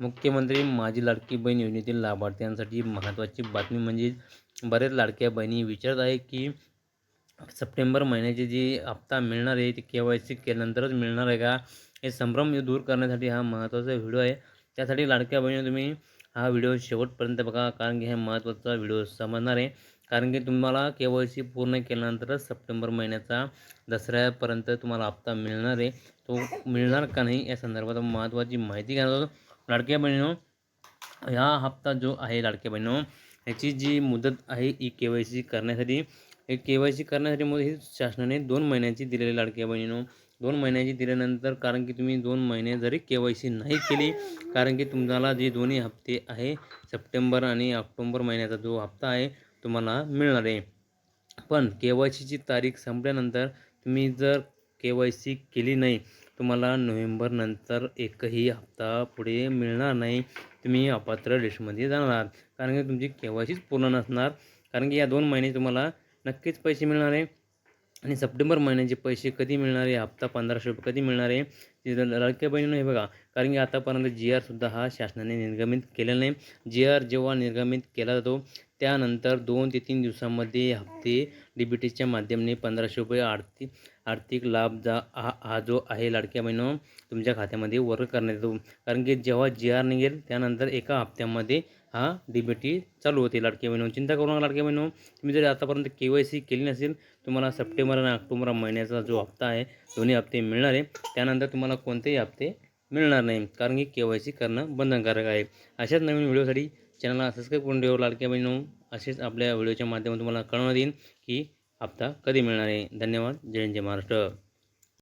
मुख्यमंत्री, माझी लाडकी बहीण योजनेतील लाभार्थ्यांसाठी महत्त्वाची बातमी म्हणजे बऱ्याच लाडक्या बहिणी विचारत आहे की सप्टेंबर महिन्याची जी हप्ता मिळणार आहे, ती के वाय सी केल्यानंतरच मिळणार आहे का? हे संभ्रम दूर करण्यासाठी हा महत्त्वाचा व्हिडिओ आहे. त्यासाठी लाडक्या बहिणी, तुम्ही हा व्हिडिओ शेवटपर्यंत बघा, कारण की हा महत्त्वाचा व्हिडिओ समजणार कारण की तुम्हाला के वाय सी पूर्ण केल्यानंतरच सप्टेंबर महिन्याचा दसऱ्यापर्यंत तुम्हाला हप्ता मिळणार आहे. तो मिळणार का नाही, या संदर्भात महत्त्वाची माहिती घेणार होतो लाडक्या बहिणीनो ह्या हप्ता जो आहे लाडक्या बहिणीनो ह्याची जी मुदत आहे ई के वाय सी करण्यासाठी. हे के वाय सी करण्यासाठी मग ही शासनाने दोन महिन्याची दिलेली लाडक्या बहिणीनो. दोन महिन्याची दिल्यानंतर कारण की तुम्ही दोन महिने जरी के वाय सी नाही केली कारण की तुम्हाला जे दोन्ही हप्ते आहे सप्टेंबर आणि ऑक्टोंबर महिन्याचा जो हप्ता आहे तुम्हाला मिळणार आहे. पण के वाय सीची तारीख संपल्यानंतर तुम्ही जर के वाय सी केली नाही तुम्हाला नोव्हेंबरनंतर एकही हप्ता पुढे मिळणार नाही. तुम्ही अपात्र लिस्टमध्ये जाणार कारण की तुमची के वाय सीच पूर्ण नसणार. कारण की या दोन महिने तुम्हाला नक्कीच पैसे मिळणार आहे. आणि सप्टेंबर महिन्याचे पैसे कधी मिळणार आहे? हप्ता पंधराशे रुपये कधी मिळणार आहे? ते बहिणीनं हे बघा कारण की आतापर्यंत जी आरसुद्धा हा शासनाने निर्गमित केलेला नाही. जी आर जेव्हा निर्गमित केला जातो त्यानंतर दोन ते तीन दिवसामध्ये हप्ते डी बी टीच्या माध्यमाने पंधराशे रुपये आर्थिक आर्थिक लाभ जा हा हा जो आहे लाडक्या बहिणं तुमच्या खात्यामध्ये वर्ग करण्यात येतो. कारण की जेव्हा जी आर निघेल त्यानंतर एका हप्त्यामध्ये हा डी बी टी चालू होते लाडक्या बहिणं चिंता करू नका लाडक्या बहिणं तुम्ही जर आतापर्यंत के वाय सी केली नसेल तुम्हाला सप्टेंबर आणि ऑक्टोबर महिन्याचा जो हप्ता आहे दोन्ही हप्ते मिळणार आहे. त्यानंतर तुम्हाला कोणतेही हप्ते मिळणार नाही. कारण की के वाय सी करणं बंधनकारक आहे. अशाच नवीन व्हिडिओसाठी चॅनलला सबस्क्राईब करून ठेवा लाडक्या बहिणू असेच आपल्या व्हिडिओच्या माध्यमातून तुम्हाला कळवण्यात येईल की हप्ता कधी मिळणार आहे. धन्यवाद. जय जय महाराष्ट्र.